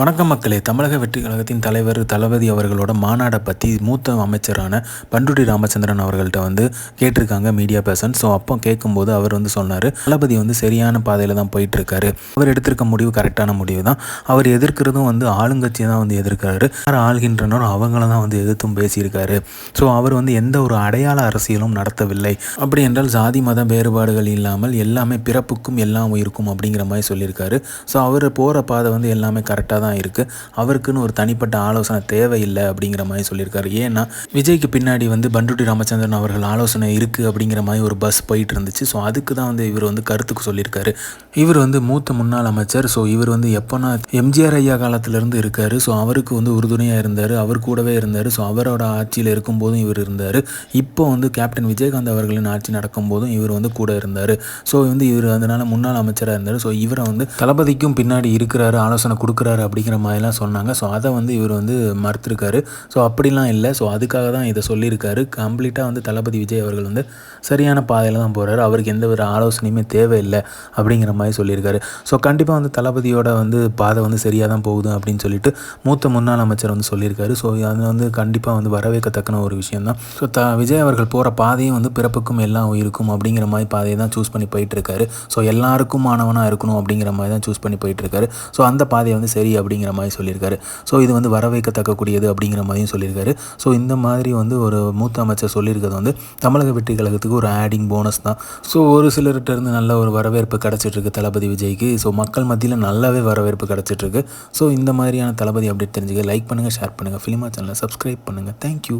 வணக்கம் மக்களே. தமிழக வெற்றி கழகத்தின் தலைவர் தளபதி அவர்களோட மாநாடை பற்றி மூத்த அமைச்சரான பண்டுடி ராமச்சந்திரன் அவர்கள்ட்ட வந்து கேட்டிருக்காங்க மீடியா பர்சன். ஸோ அப்போ கேட்கும்போது அவர் வந்து சொன்னார் தளபதி வந்து சரியான பாதையில் தான் போயிட்டுருக்காரு. அவர் எடுத்திருக்க முடிவு கரெக்டான முடிவு தான். அவர் எதிர்க்கிறதும் வந்து ஆளுங்கட்சியை தான் வந்து எதிர்க்கிறாரு. யார் ஆள்கின்றனோ அவங்கள தான் வந்து எதிர்த்தும் பேசியிருக்காரு. ஸோ அவர் வந்து எந்த ஒரு அடையாள அரசியலும் நடத்தவில்லை. அப்படி என்றால் ஜாதி மத வேறுபாடுகள் இல்லாமல் எல்லாமே பிறப்புக்கும் எல்லாம் உயிருக்கும் அப்படிங்கிற மாதிரி சொல்லியிருக்காரு. ஸோ அவர் போகிற பாதை வந்து எல்லாமே கரெக்டாக தான் இருக்குது அவருக்குன்னு ஒரு தனிப்பட்ட ஆலோசனை தேவையில்லை அப்படிங்கிற மாதிரி சொல்லியிருக்காரு. ஏன்னா விஜய்க்கு பின்னாடி வந்து பண்டுட்டி ராமச்சந்திரன் அவர்கள் ஆலோசனை இருக்குது அப்படிங்கிற மாதிரி ஒரு பஸ் போயிட்டு இருந்துச்சு ஸோ அதுக்கு தான் வந்து இவர் வந்து கருத்துக்கு சொல்லியிருக்காரு. இவர் வந்து மூத்த முன்னாள் அமைச்சர். ஸோ இவர் வந்து எப்போனா எம்ஜிஆர் ஐயா காலத்திலேருந்து இருக்கார். ஸோ அவருக்கு வந்து உறுதுணையாக இருந்தார். அவர் கூடவே இருந்தார். ஸோ அவரோட ஆட்சியில் இருக்கும்போதும் இவர் இருந்தார். இப்போ வந்து கேப்டன் விஜயகாந்த் அவர்களின் ஆட்சி நடக்கும்போதும் இவர் வந்து கூட இருந்தார். ஸோ வந்து இவர் அதனால் முன்னாள் அமைச்சராக இருந்தார். ஸோ இவரை வந்து தளபதிக்கும் பின்னாடி இருக்கிறாரு ஆலோசனை கொடுக்குறாரு அப்படிங்கிற மாதிரிலாம் சொன்னாங்க. ஸோ அதை வந்து இவர் வந்து மறுத்துருக்காரு. ஸோ அப்படிலாம் இல்லை. ஸோ அதுக்காக தான் இதை சொல்லியிருக்காரு. கம்ப்ளீட்டாக வந்து தளபதி விஜய் அவர்கள் வந்து சரியான பாதையில் தான் போகிறாரு அவருக்கு எந்த ஒரு ஆலோசனையுமே தேவையில்லை அப்படிங்கிற மாதிரி சொல்லியிருக்காரு. ஸோ கண்டிப்பாக வந்து தளபதியோட வந்து பாதை வந்து சரியாக தான் போகுது அப்படின்னு சொல்லிட்டு மூத்த முன்னாள் அமைச்சர் வந்து சொல்லியிருக்காரு. ஸோ அது வந்து கண்டிப்பாக வந்து வரவேற்கத்தக்கன ஒரு விஷயம் தான். ஸோ த விஜய் அவர்கள் போகிற பாதையும் வந்து பிறப்புக்கும் எல்லாம் உயிருக்கும் அப்படிங்கிற மாதிரி பாதையை தான் சூஸ் பண்ணி போயிட்டுருக்காரு ஸோ எல்லாருக்கும் மாணவனாக இருக்கணும் அப்படிங்கிற மாதிரி தான் சூஸ் பண்ணி போயிட்டுருக்காரு ஸோ அந்த பாதையை வந்து சரி அப்படிங்கிற மாதிரி சொல்லியிருக்காரு. ஸோ இது வந்து வரவேற்கத்தக்கக்கூடியது அப்படிங்கிற மாதிரியும் சொல்லியிருக்காரு. ஸோ இந்த மாதிரி வந்து ஒரு மூத்த அமைச்சர் சொல்லியிருக்கிறது வந்து தமிழக வெற்றி கழகத்துக்கு ஒரு ஆடிங் போனஸ் தான். ஸோ ஒரு சிலர்கிட்ட இருந்து நல்ல ஒரு வரவேற்பு கிடச்சிட்ருக்கு தளபதி விஜய்க்கு. ஸோ மக்கள் மத்தியில் நல்லாவே வரவேற்பு கிடச்சிட்ருக்கு. ஸோ இந்த மாதிரியான தளபதி அப்டேட் தெரிஞ்சுக்க லைக் பண்ணுங்கள் ஷேர் பண்ணுங்கள் ஃபிலிமா சேனலை சப்ஸ்கிரைப் பண்ணுங்கள் தேங்க்யூ